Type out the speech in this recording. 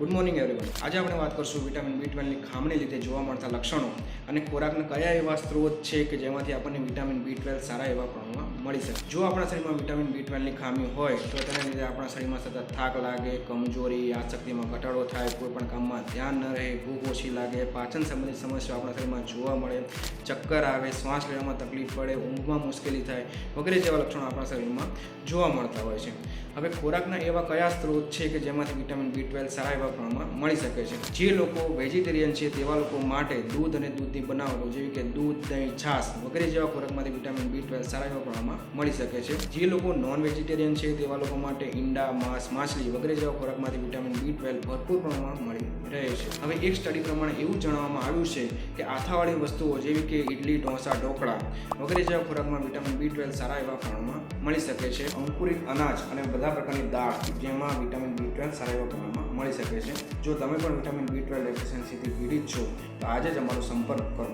Good morning everyone આજે આપણે વાત કરશું વિટામિન બી ટ્વેલ્વની ખામણી લીધે જોવા મળતા લક્ષણો અને ખોરાકના કયા એવા સ્ત્રોત છે કે જેમાંથી આપણને વિટામિન બી ટ્વેલ્વ સારા એવા પ્રમાણમાં મળી શકે. જો આપણા શરીરમાં વિટામિન બી ટ્વેલ્વની ખામી હોય, તો તેના લીધે આપણા શરીરમાં સતત થાક લાગે, કમજોરી યાદશક્તિમાં ઘટાડો થાય, કોઈ પણ કામમાં ધ્યાન ન રહે, ભૂખ ઓછી લાગે, પાચન સંબંધિત સમસ્યાઓ આપણા શરીરમાં જોવા મળે, ચક્કર આવે, શ્વાસ લેવામાં તકલીફ પડે, ઊંઘમાં મુશ્કેલી થાય વગેરે જેવા લક્ષણો આપણા શરીરમાં જોવા મળતા હોય છે. હવે ખોરાકના એવા કયા સ્ત્રોત છે કે જેમાંથી વિટામિન બી ટ્વેલ્વ સારા એવા પ્રમાણમાં મળી શકે છે. જે લોકો વેજીટેરિયન છે તેવા લોકો માટે દૂધ અને દૂધની બનાવટો જેવી કે દૂધ, દહીં, છાશ વગેરે જેવા ખોરાકમાંથી વિટામિન બી ટ્વેલ્વ સારા એવા પ્રમાણમાં મળી શકે છે. જે લોકો નોન વેજીટેરિયન છે તેવા લોકો માટે ઈંડા, માંસ, માછલી વગેરે જેવા ખોરાકમાંથી વિટામિન બી ટ્વેલ્વ ભરપૂર પ્રમાણમાં મળી રહે છે. હવે એક સ્ટડી પ્રમાણે એવું જણાવવામાં આવ્યું છે કે આથાવાળી વસ્તુઓ જેવી કે ઇડલી ઢોસા, ઢોકળા વગેરે જેવા ખોરાકમાં વિટામિન બી ટ્વેલ્વ સારા એવા પ્રમાણમાં મળી શકે છે. અંકુરિત અનાજ અને બધા પ્રકારની દાળ જેમાં વિટામિન બી ટ્વેલ્વ સારા એવા પ્રમાણમાં મળી શકે છે. જો તમે પણ વિટામિન બી ટ્વેલ્વ ડેફિશિયન્સીથી પીડિત છો, તો આજે જ અમારો સંપર્ક કરો.